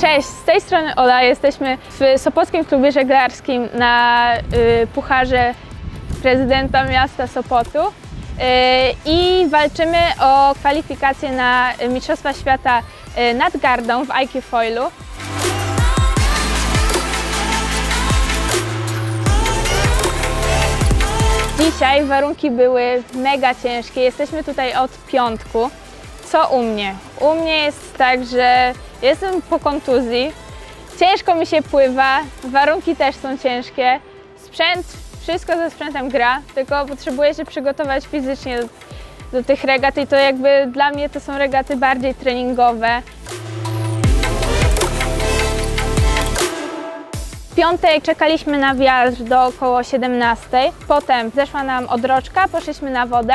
Cześć, z tej strony Ola. Jesteśmy w Sopockim Klubie Żeglarskim na y, Pucharze Prezydenta Miasta Sopotu y, i walczymy o kwalifikacje na Mistrzostwa Świata y, nad gardą w IQ Foilu. Dzisiaj warunki były mega ciężkie. Jesteśmy tutaj od piątku. Co u mnie? U mnie jest tak, że jestem po kontuzji. Ciężko mi się pływa, warunki też są ciężkie. Sprzęt, wszystko ze sprzętem gra, tylko potrzebuję się przygotować fizycznie do, do tych regat i to jakby dla mnie to są regaty bardziej treningowe. W piątek czekaliśmy na wiatr do około 17. Potem zeszła nam odroczka, poszliśmy na wodę.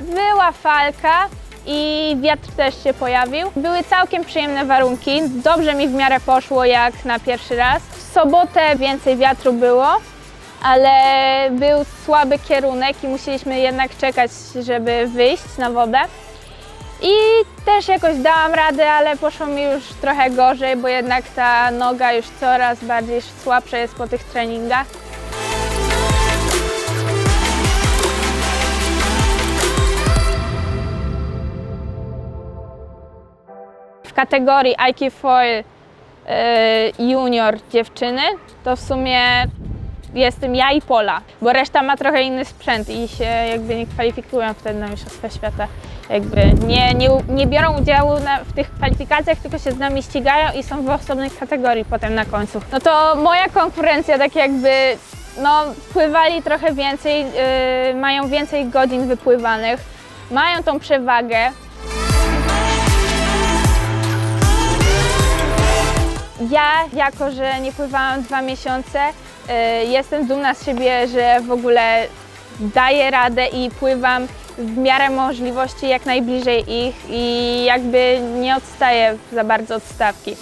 Była falka i wiatr też się pojawił. Były całkiem przyjemne warunki. Dobrze mi w miarę poszło jak na pierwszy raz. W sobotę więcej wiatru było, ale był słaby kierunek i musieliśmy jednak czekać, żeby wyjść na wodę. I też jakoś dałam radę, ale poszło mi już trochę gorzej, bo jednak ta noga już coraz bardziej słabsza jest po tych treningach. Kategorii IQ Foil y, Junior dziewczyny to w sumie jestem ja i Pola, bo reszta ma trochę inny sprzęt i się jakby nie kwalifikują wtedy na Mistrzostwa Świata. Jakby nie, nie, nie biorą udziału na, w tych kwalifikacjach, tylko się z nami ścigają i są w osobnej kategorii potem na końcu. No to moja konkurencja tak jakby, no pływali trochę więcej, yy, mają więcej godzin wypływanych, mają tą przewagę, Ja, jako że nie pływałam dwa miesiące, y, jestem dumna z siebie, że w ogóle daję radę i pływam w miarę możliwości jak najbliżej ich i jakby nie odstaję za bardzo od stawki.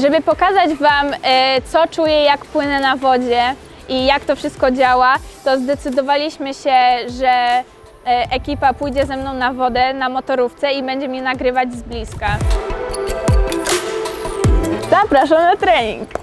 Żeby pokazać Wam, e, co czuję, jak płynę na wodzie i jak to wszystko działa, to zdecydowaliśmy się, że ekipa pójdzie ze mną na wodę na motorówce i będzie mnie nagrywać z bliska. Zapraszam na trening!